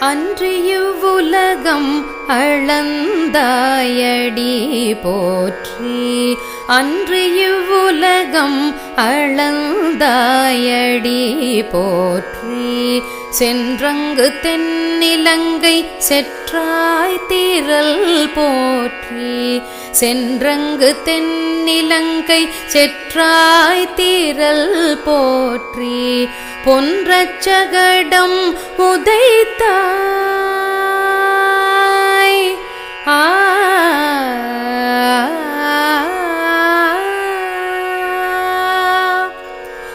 அன்றியுவுலகம் அளந்தாயடி போற்றி. அன்றியுவுலகம் அளந்தாயடி போற்றி. சென்றங்கு தென்னிலங்கை செற்றாய் தீரல் போற்றி. சென்றங்கு தென்னிலங்கை செற்றாய் தீரல் போற்றி. பொன்றச்சகடம் உதைத்த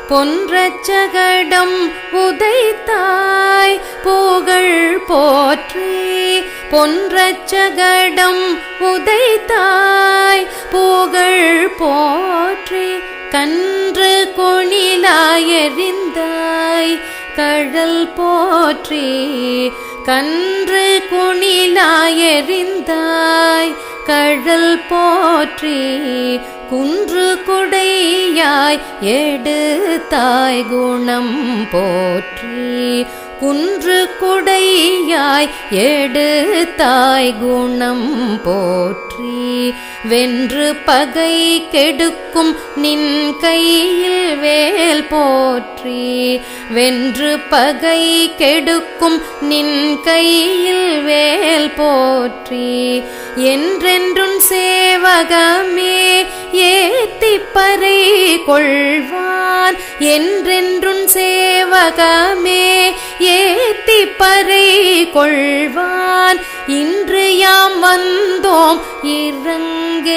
பொன்றச்சகடம் உதைத்தாய் புகழ் போற்றி. பொன்றச்சகடம் உதைத்தாய் புகழ் போற்றி. கன்று கொணிலாயறிந்தாய் கடல் போற்றி. கன்று குணிலாயறிந்தாய் கடல் போற்றி. குன்று குடையாய் எடுத்தாய் குணம் போற்றி. குன்று குடையாய் எடுத்தாய் குணம் போற்றி. வென்று பகை கெடுக்கும் நின் கையில் வே வேல் போற்றி வென்று பகை கெடுக்கும் நின் கையில் வேல் போற்றி. என்றென்றும் சேவகமே ஏத்தி பறை கொள்வான் என்றென்றும் சேவகமே ஏத்தி பறை கொள்வான் இன்று யாம் வந்தோம் இறங்கேலோரும்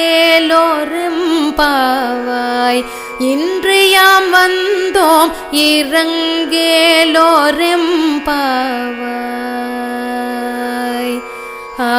பாவாய். இன்று யாம் வந்தோம் இறங்கேலோரெம்பாவாய் ஆ